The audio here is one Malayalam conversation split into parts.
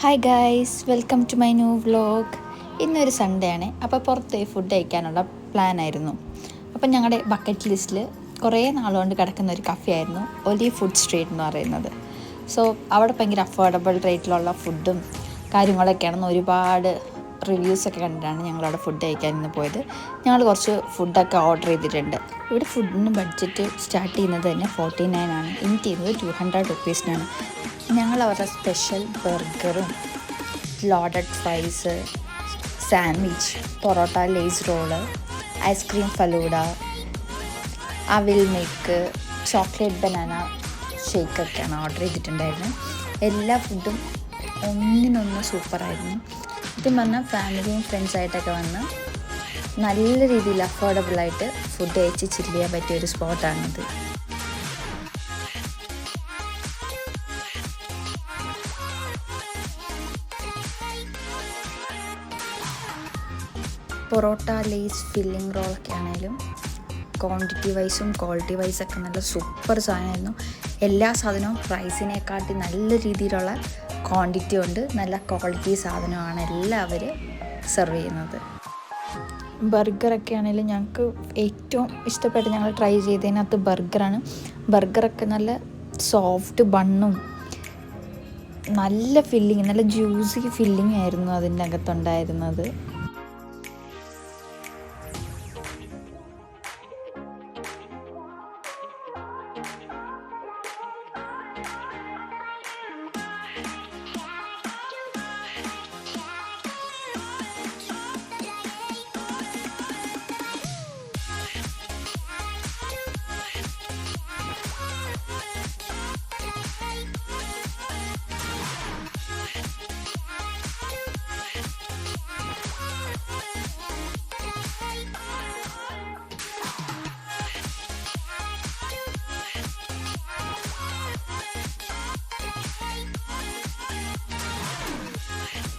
Hi guys welcome to my new vlog ഇന്നൊരു സൺഡേ ആണ്. അപ്പോൾ പുറത്ത് ഫുഡ് കഴിക്കാനുള്ള പ്ലാൻ ആയിരുന്നു. അപ്പം ഞങ്ങളുടെ ബക്കറ്റ് ലിസ്റ്റിൽ കുറേ നാളുകൊണ്ട് കിടക്കുന്ന ഒരു കഫേ ആയിരുന്നു ഒലി ഫുഡ് സ്ട്രീറ്റ് എന്ന് പറയുന്നത്. സോ അവിടെ ഭയങ്കര അഫോർഡബിൾ റേറ്റിലുള്ള ഫുഡും കാര്യങ്ങളൊക്കെയാണെന്ന് ഒരുപാട് റിവ്യൂസൊക്കെ കണ്ടിട്ടാണ് ഞങ്ങളവിടെ ഫുഡ് കഴിക്കാൻ ഇന്ന് പോയത്. ഞങ്ങൾ കുറച്ച് ഫുഡൊക്കെ ഓർഡർ ചെയ്തിട്ടുണ്ട്. ഇവിടെ ഫുഡിന് ബഡ്ജറ്റ് സ്റ്റാർട്ട് ചെയ്യുന്നത് തന്നെ ഫോർട്ടി നയൻ ആണ് എനിക്ക് ചെയ്യുന്നത് ടു ഹൺഡ്രഡ് റുപ്പീസിനാണ് ഞങ്ങൾ അവരുടെ special ബർഗറും loaded fries sandwich parotta Lay's roll ice cream falooda അവിൽ മിൽക്ക് ചോക്ലേറ്റ് ബനാന ഷേക്കൊക്കെയാണ് ഓർഡർ ചെയ്തിട്ടുണ്ടായിരുന്നത്. എല്ലാ ഫുഡും ഒന്നിനൊന്ന് സൂപ്പറായിരുന്നു സത്യം പറഞ്ഞാൽ ഫാമിലിയും ഫ്രണ്ട്സായിട്ടൊക്കെ വന്ന് നല്ല രീതിയിൽ അഫോർഡബിളായിട്ട് ഫുഡ് കഴിച്ച് ചില്ല് ചെയ്യാൻ പറ്റിയ ഒരു സ്പോട്ടാണിത് പൊറോട്ട ലേസ് ഫില്ലിംഗ് റോളൊക്കെ ആണെങ്കിലും ക്വാണ്ടിറ്റി വൈസും ക്വാളിറ്റി വൈസൊക്കെ നല്ല സൂപ്പർ സാധനമായിരുന്നു. എല്ലാ സാധനവും പ്രൈസിനെക്കാട്ടി നല്ല രീതിയിലുള്ള ക്വാണ്ടിറ്റി ഉണ്ട് നല്ല ക്വാളിറ്റി സാധനമാണ് എല്ലാവരും സെർവ് ചെയ്യുന്നത്. ബർഗറൊക്കെ ആണെങ്കിലും ഞങ്ങൾക്ക് ഏറ്റവും ഇഷ്ടപ്പെട്ട് ഞങ്ങൾ ട്രൈ ചെയ്തതിനകത്ത് ബർഗറാണ് ബർഗറൊക്കെ നല്ല സോഫ്റ്റ് ബണ്ണും നല്ല ഫില്ലിങ് നല്ല ജ്യൂസി ഫില്ലിംഗ് ആയിരുന്നു അതിന്റെ അകത്തുണ്ടായിരുന്നത്.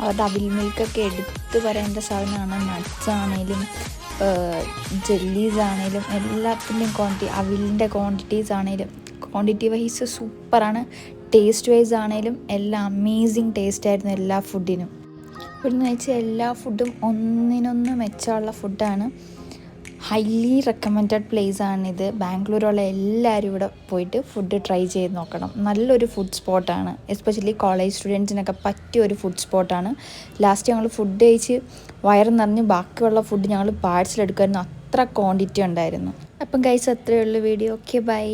അവരുടെ അവിൽ മിൽക്കൊക്കെ എടുത്ത് പറയേണ്ട സാധനമാണ്. നട്ട്സ് ആണെങ്കിലും ജെല്ലീസ് ആണെങ്കിലും എല്ലാത്തിന്റെയും ക്വാണ്ടിറ്റി അവിലിന്റെ ക്വാണ്ടിറ്റീസ് ആണെങ്കിലും ക്വാണ്ടിറ്റി വൈസ് സൂപ്പറാണ്. ടേസ്റ്റ് വൈസ് ആണെങ്കിലും എല്ലാം അമേസിങ് ടേസ്റ്റ് ആയിരുന്നു എല്ലാ ഫുഡിനും ഇവിടുന്ന് വെച്ചാൽ എല്ലാ ഫുഡും ഒന്നിനൊന്ന് മെച്ചമുള്ള ഫുഡാണ് ഹൈലി റെക്കമെൻഡഡ് പ്ലേസ് ആണിത്. ബാംഗ്ലൂരുള്ള എല്ലാവരും ഇവിടെ പോയിട്ട് ഫുഡ് ട്രൈ ചെയ്ത് നോക്കണം. നല്ലൊരു ഫുഡ് സ്പോട്ടാണ് എസ്പെഷ്യലി കോളേജ് സ്റ്റുഡൻസിനൊക്കെ പറ്റിയ ഒരു ഫുഡ് സ്പോട്ടാണ് ലാസ്റ്റ് ഞങ്ങൾ ഫുഡ് കഴിച്ച് വയറ് നിറഞ്ഞ് ബാക്കിയുള്ള ഫുഡ് ഞങ്ങൾ പാഴ്സൽ എടുക്കുമായിരുന്നു. അത്ര ക്വാണ്ടിറ്റി ഉണ്ടായിരുന്നു. അപ്പം കഴിച്ച് അത്രയേ ഉള്ളൂ വീഡിയോ ഓക്കെ ബൈ